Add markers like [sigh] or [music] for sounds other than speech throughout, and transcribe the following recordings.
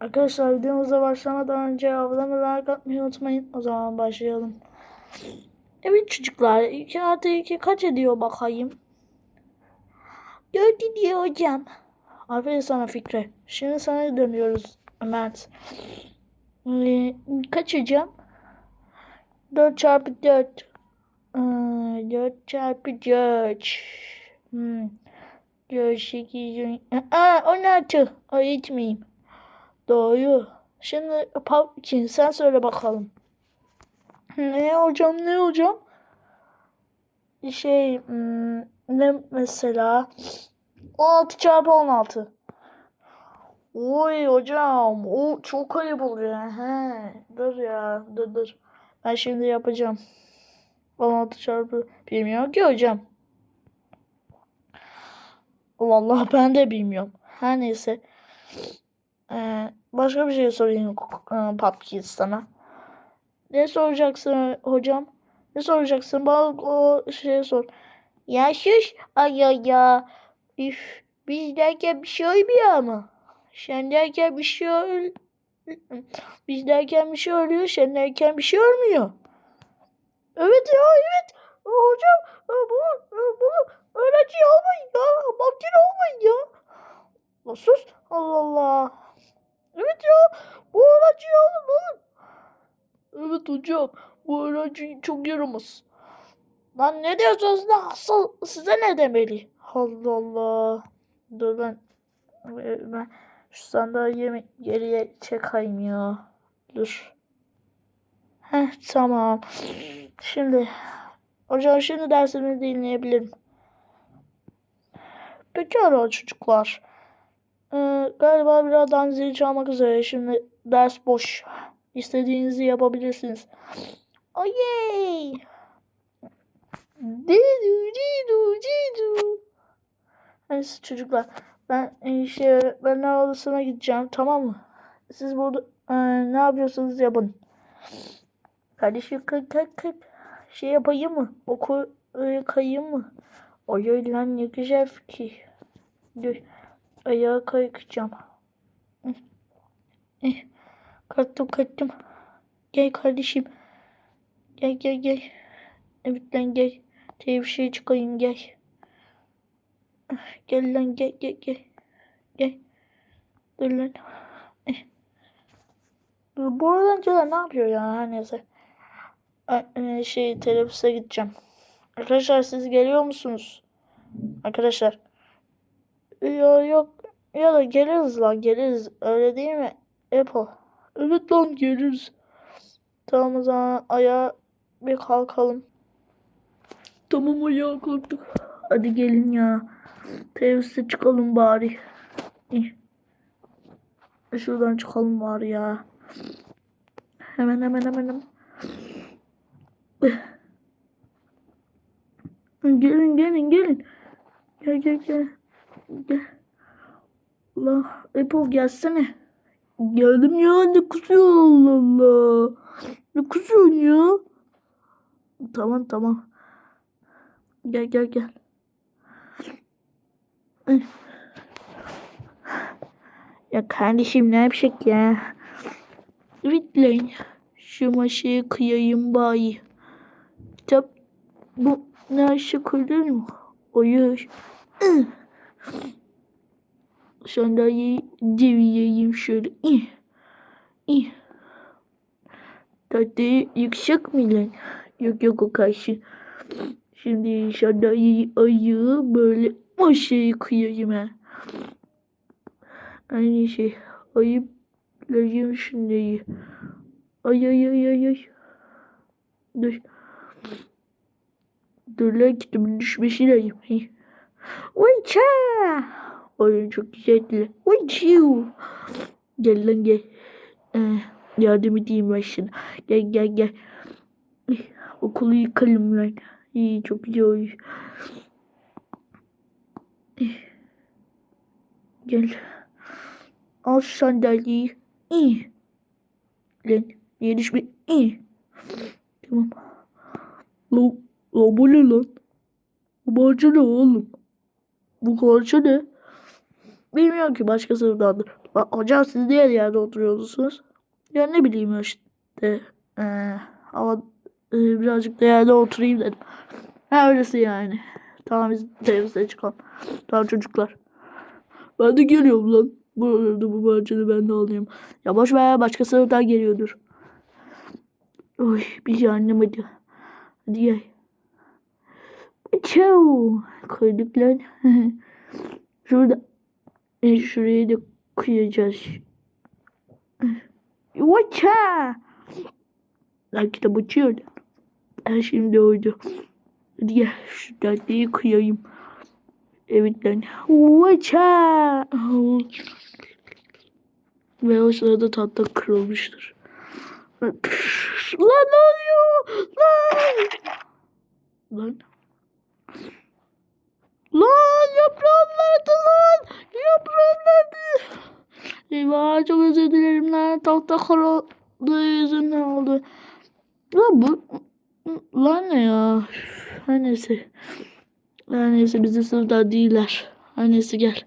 Arkadaşlar videomuza başlamadan önce abone ve like atmayı unutmayın. O zaman başlayalım. Evet çocuklar 2 artı 2 kaç ediyor bakayım. 4 ediyor hocam. Aferin sana Fikri. Şimdi sana dönüyoruz Mert. Ee, kaç hocam? 4 çarpı 4. Ee, 4 çarpı 4. Hmm. 4, 8, Aa 16. Öğretmeyeyim. Doğru. Şimdi Pumpkin sen söyle bakalım. Ne hocam ne hocam? Şey hmm, ne mesela 16 çarpı 16. Oy hocam o çok ayıp oluyor. He, dur ya dur dur. Ben şimdi yapacağım. 16 çarpı bilmiyorum ki hocam. Vallahi ben de bilmiyorum. Her neyse. Ee, başka bir şey sorayım e, sana. Ne soracaksın hocam? Ne soracaksın? Bana o şeye sor. Ya şuş ay ya ya. Üf, biz derken bir şey olmuyor ama. Sen derken bir şey ol... Biz derken bir şey oluyor. Sen derken bir şey olmuyor. Evet ya evet. Hocam e, bu bunu öğrenci olmayın ya. Makine olmayın ya. Sus. Allah Allah. Evet ya. Bu öğrenciyi alın alın. Evet hocam. Bu öğrenci çok yaramaz. Lan ne diyorsunuz lan? Asıl size ne demeli? Allah Allah. Dur ben. Ben şu sandalyemi geriye çekeyim ya. Dur. Heh tamam. Şimdi. Hocam şimdi dersimi dinleyebilirim. Pekala çocuklar. Galiba birazdan zil çalmak üzere. Şimdi ders boş. İstediğinizi yapabilirsiniz. Oley! Didu didu didu. Neyse çocuklar. Ben e, şey öğretmenler odasına gideceğim tamam mı? Siz burada e, ne yapıyorsanız yapın. Kardeşim kalk kalk kalk. Şey yapayım mı? Oku e, kayayım mı? Oy lan ne güzel fikir. Dur. Ayağa kayacağım. Eh, kalktım kalktım. Gel kardeşim. Gel gel gel. Evet lan gel. Tevşiye çıkayım gel. Gel lan gel gel gel. Gel. Dur lan. Eh. Bu öğrenciler ne yapıyor ya her neyse. E, Şey teneffüse gideceğim. Arkadaşlar siz geliyor musunuz? Arkadaşlar. Ya yok. Ya da geliriz lan geliriz. Öyle değil mi? Apple. Evet lan geliriz. Tamam o zaman ayağa bir kalkalım. Tamam ayağa kalktık. Hadi gelin ya. Teneffüse çıkalım bari. Şuradan çıkalım bari ya. Hemen hemen hemen hemen. Gelin gelin gelin. Gel gel gel. Gel. Allah Apple gelsene. Geldim ya ne kusuyor Allah Allah. Ne kusuyorsun ya? Tamam tamam. Gel gel gel. Ya kardeşim ne yapacak ya? Evet lan. Şu maşayı kıyayım bayi. Kitap bu ne aşık olur mu? Oyur. Sandalyeyi devireyim şöyle. İh. İh. Tahtayı yüksek mi lan? Yok yok o karşı. Şimdi sandalyeyi ayağı böyle maşayı kıyayım ha. Aynı şey. Ayıplayayım şunları. Ay ay ay ay ay. Dur. Dur lan kitabın düşmesi lazım. Oy ça. Oyun çok güzeldi. Oy çiu. Gel lan gel. Ee, yardım edeyim ben. Gel gel gel. Eh, Okulu yıkalım lan. İyi çok güzel oluyor. Eh. Gel. Al sandalyeyi. İyi. Lan niye düşme? İyi. Tamam. La bu ne lan? Bu ne oğlum? Bu parça ne? Bilmiyorum ki başka sınıftandır. Ba- Hocam siz diğer yerde oturuyorsunuz. Ya ne bileyim işte. Ee, ama e, birazcık da yerde oturayım dedim. Ha öylesi yani. Tamam biz teneffüse çıkalım. Tamam çocuklar. Ben de geliyorum lan. Bu arada bu bahçede ben de alayım. Ya boş ver başka sınıftan geliyordur. Oy bir şey anlamadı. Hadi gel. Çav. Koyduk lan. [laughs] Şurada. E, şurayı da koyacağız. Vaça. Lan kitap da. Ha, şimdi oldu. Hadi gel şu tatlıyı koyayım. Evet lan. Vaça. Ve o sırada tatlı kırılmıştır. Lan ne oluyor? Lan. Lan. Lan yaprağım nerede lan? Yaprağım nerede? Eyvah çok özür dilerim lan. Tahta kırıldığı yüzünden oldu. Lan bu... Lan ne ya? Her neyse. Her neyse bizim sınıfta değiller. Her neyse gel.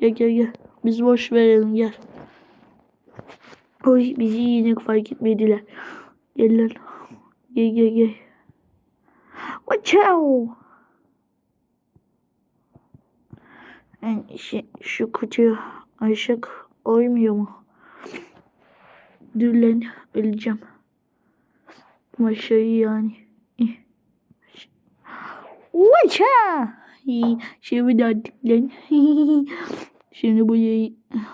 Gel gel gel. Biz boş verelim gel. Oy bizi yine fark etmediler. Gel lan. Gel gel gel. Wachow. Yani şey, şu kutuyu Ayşak oymuyor mu? Dur lan öleceğim. Maşayı yani. Wacha. Şimdi de attık lan. Şimdi bu yayı...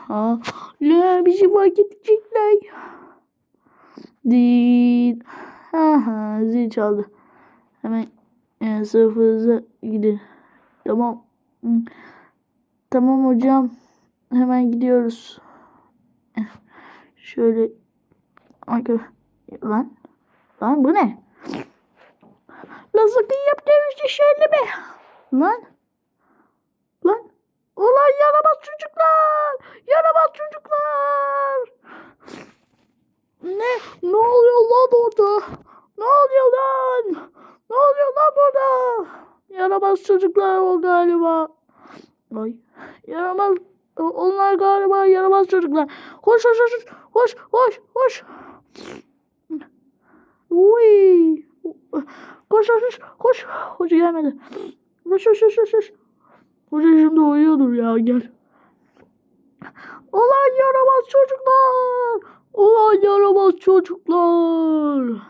Ha. La bizi fark edecekler. Değil. Ha zil çaldı. Hemen e, sınıfınıza gidin. Tamam. Tamam hocam. Hemen gidiyoruz. Şöyle. Lan. Lan bu ne? Yaptığınız şey şöyle be. Lan. Lan. Ulan yaramaz çocuklar. Yaramaz çocuklar. Ne? Ne oluyor lan orada? Ne oluyor lan? Ne oluyor lan burada? Yaramaz çocuklar o galiba. Ay. Yaramaz. Onlar galiba yaramaz çocuklar. Koş koş koş. Koş koş koş. Uy. Koş koş koş. Koş. Hoca gelmedi. Koş koş koş koş. Hoca şimdi uyuyordur ya gel. Ulan yaramaz çocuklar. Ulan yaramaz çocuklar.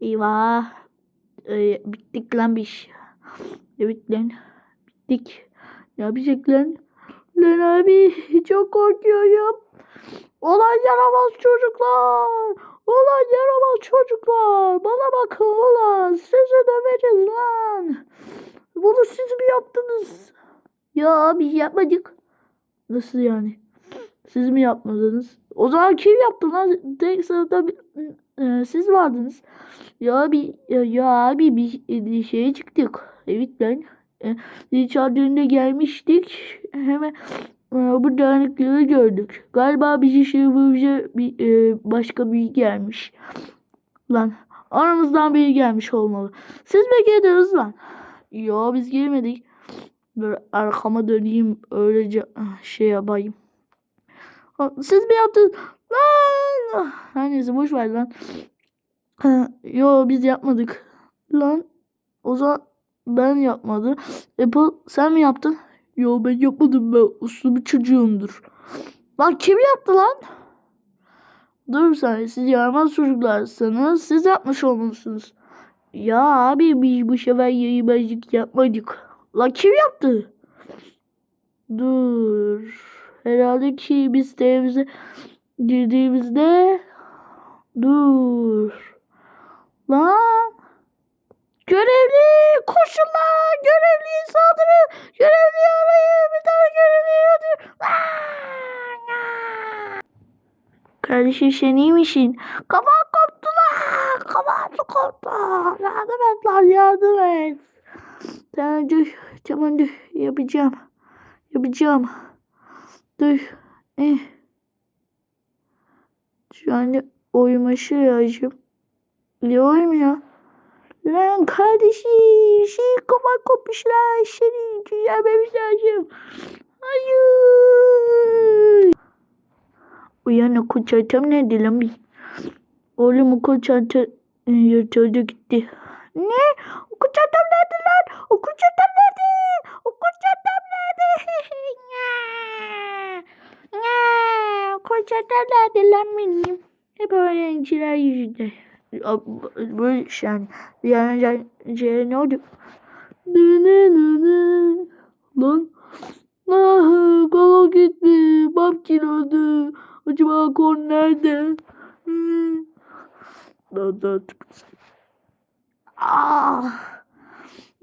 Eyvah. Ee, bittik lan biz. Evet lan. Bittik. Ne yapacak lan? Abi çok korkuyorum. Ulan yaramaz çocuklar. Ulan yaramaz çocuklar. Bana bakın ulan. Sizi döveceğiz lan. Bunu siz mi yaptınız? Ya biz yapmadık. Nasıl yani? Siz mi yapmadınız? O zaman kim yaptı lan? Tek sırada bir- e, siz vardınız. Ya abi ya, ya abi bir, bir şeye çıktık. Evet lan. E, zil çaldığında gelmiştik. Hemen e, bu dağınıklığı gördük. Galiba bizi şey bize bir e, başka biri gelmiş. Lan aramızdan biri gelmiş olmalı. Siz mi girdiniz lan? Yo biz girmedik. Böyle arkama döneyim öylece ah, şey yapayım. Siz mi yaptınız? Lan! Her neyse boş ver lan. Yo biz yapmadık. Lan o zaman ben yapmadım. Apple sen mi yaptın? Yo ben yapmadım ben uslu bir çocuğumdur. Lan kim yaptı lan? Dur sen siz yaramaz çocuklarsınız. Siz yapmış olmalısınız. Ya abi biz bu sefer yayınmacılık yapmadık. Lan kim yaptı? Dur. Herhalde ki biz evimize girdiğimizde dur. Lan görevli koşun lan görevliye saldırın görevliyi arayın bir tane görevliyi öldür. Kardeşim sen iyi misin? Kafam koptu lan. Kafam koptu. Yardım et lan yardım et. Tamam dur. Tamam dur. Yapacağım. Yapacağım. Dur. Eh. Şu anda uyuması lazım. Ne uyumuyor? Lan kardeşim şey kafan kopmuşlar. Seni düzelmemiz lazım. Hayır. Uyan okul çantam nerede lan bir? Oğlum okul çanta e, yırtıldı gitti. Ne? Okul çantam nerede lan? Okul çantam nerede? Okul çantam nerede? [laughs] Okul çantam nerede lan benim? Hep öğrenciler yüzünden. Böyle şey yani. Bir an önce oldu? Ne ne? Lan. Ah, kola gitti. Pumpkin öldü. Acaba kon nerede? Hmm. Lan lan. Ah.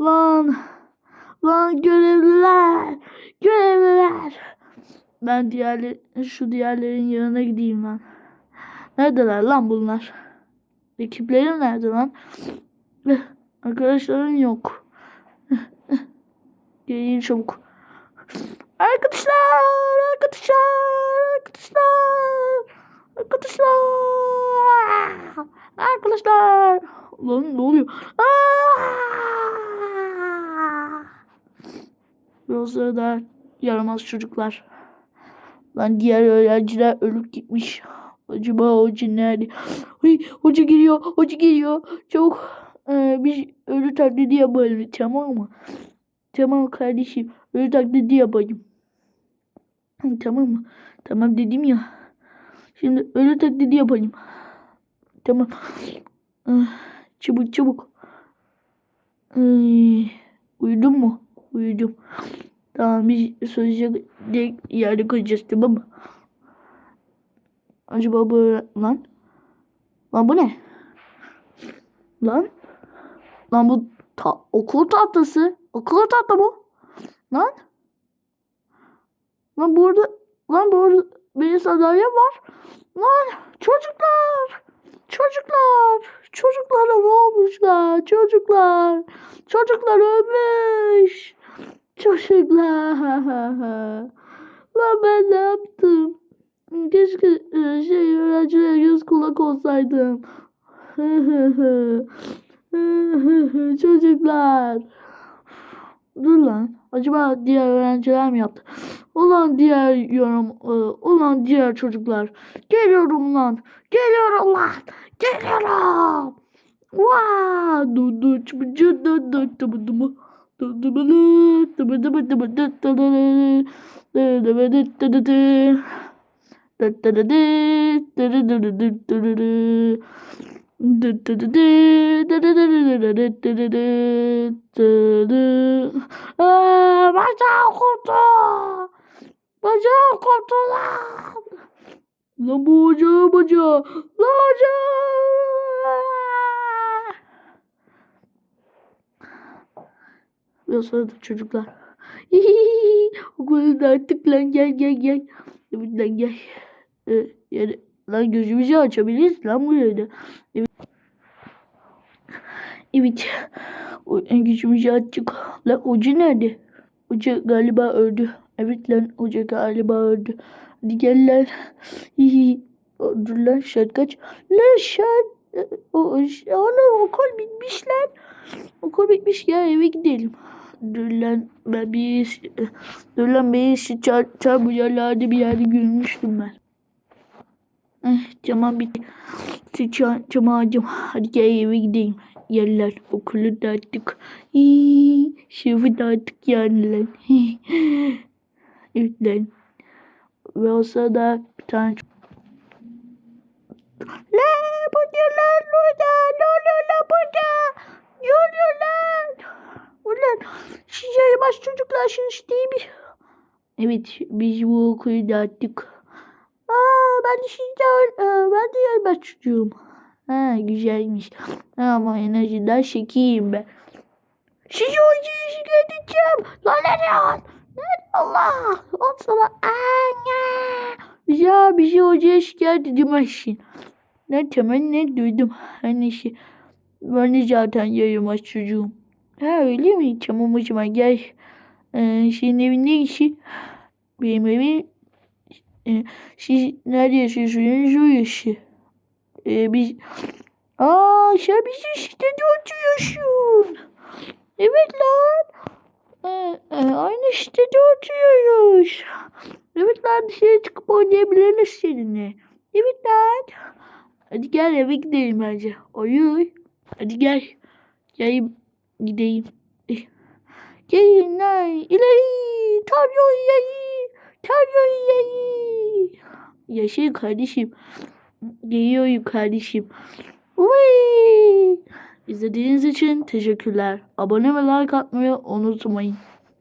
Lan. Lan görevliler. Görevliler. Ben diğerler, şu diğerlerin yanına gideyim lan. Neredeler lan bunlar? Ekiplerim nerede lan? Eh, Arkadaşlarım yok. Eh, eh. Gelin çabuk. Arkadaşlar, arkadaşlar, arkadaşlar, arkadaşlar, arkadaşlar. Lan ne oluyor? Aa! Ve o sırada yaramaz çocuklar. Lan diğer öğrenciler ölüp gitmiş. Acaba hoca nerede? Ay, hoca geliyor, hoca geliyor. Çabuk ee, biz ölü taklidi yapalım tamam mı? Tamam kardeşim. Ölü taklidi yapayım. Hı, Tamam mı? Tamam dedim ya. Şimdi ölü taklidi yapayım. Tamam. Ah, Çabuk çabuk. Ay, uyudun mu? Uyudum. Tamam biz söyleyecek yerde koyacağız tamam mı? Acaba böyle lan? Lan bu ne? Lan? Lan bu ta okul tahtası. Okul tahta bu. Lan? Lan burada lan burada benim sadalyem var. Lan çocuklar. Çocuklar. Çocuklara ne olmuşlar? Çocuklar. Çocuklar ölmüş. Çocuklar. [laughs] Lan ben ne yaptım? Keşke e, şey öğrencilere göz kulak olsaydım. Çocuklar. Dur lan. Acaba diğer öğrenciler mi yaptı? Ulan diğer yorum, e, ulan diğer çocuklar. Geliyorum lan. Geliyorum lan. Geliyorum. Vaa! Du du çı çı du du du du du du du du du du du du du du du ee, bacağım koptu. Bacağım koptu lan. Lan bu bacağı. Lan bacağı. Biraz sonra çocuklar. Okulda artık lan gel gel gel. Lan gel. Ee, yani, lan gözümüzü açabiliriz lan buraya da. Evet. Evet. O, gözümüzü açtık. Lan hoca nerede? Hoca galiba öldü. Evet lan hoca galiba öldü. Hadi gel lan. Hihi. Dur lan şart kaç. Lan şart. O, oğlum okul bitmiş lan. Okul bitmiş ya eve gidelim. Dur lan ben bir dur lan ben şu çar, çar bu yerlerde bir yerde görmüştüm ben. Eh, bitti. Şu çam, çam ağacım. Hadi gel eve gideyim. Yerler okulu dağıttık. Hii, Şefi dağıttık yani lan. [laughs] evet lan. Ve o sırada bir tane La bu ne lan burada? Ne oluyor lan burada? Ne oluyor lan? Ulan siz yaramaz çocuklarsınız değil mi? Evet biz bu okulu dağıttık. Aa ben sizden, aa, ben de yaramaz çocuğum. Ha güzelmiş. Ama en azından şekiyim ben. Sizi hocaya şikayet edeceğim. Lan lan? Allah! Al sana. Anne! Ya bizi hocaya şikayet edemezsin. Ne temel ne duydum. Her neyse. Ben de zaten yaramaz çocuğum. Ha öyle mi? Tamam zaman gel. Ee, senin evin ne işi? Benim evim... Ee, siz nerede yaşıyorsunuz? O yaşı. Ee, biz... Aa sen bizim sitede oturuyorsun. Evet lan. Ee, e, aynı sitede oturuyoruz. Evet lan dışarı çıkıp oynayabiliriz seninle. Evet lan. Hadi gel eve gidelim bence. Oy. Hadi gel. Gel gideyim. Eh. Gelin lan. İleri. Tarıyor ileri. Tarıyor ileri. Yaşayın kardeşim. Geliyorum kardeşim. Uy. İzlediğiniz için teşekkürler. Abone ve like atmayı unutmayın.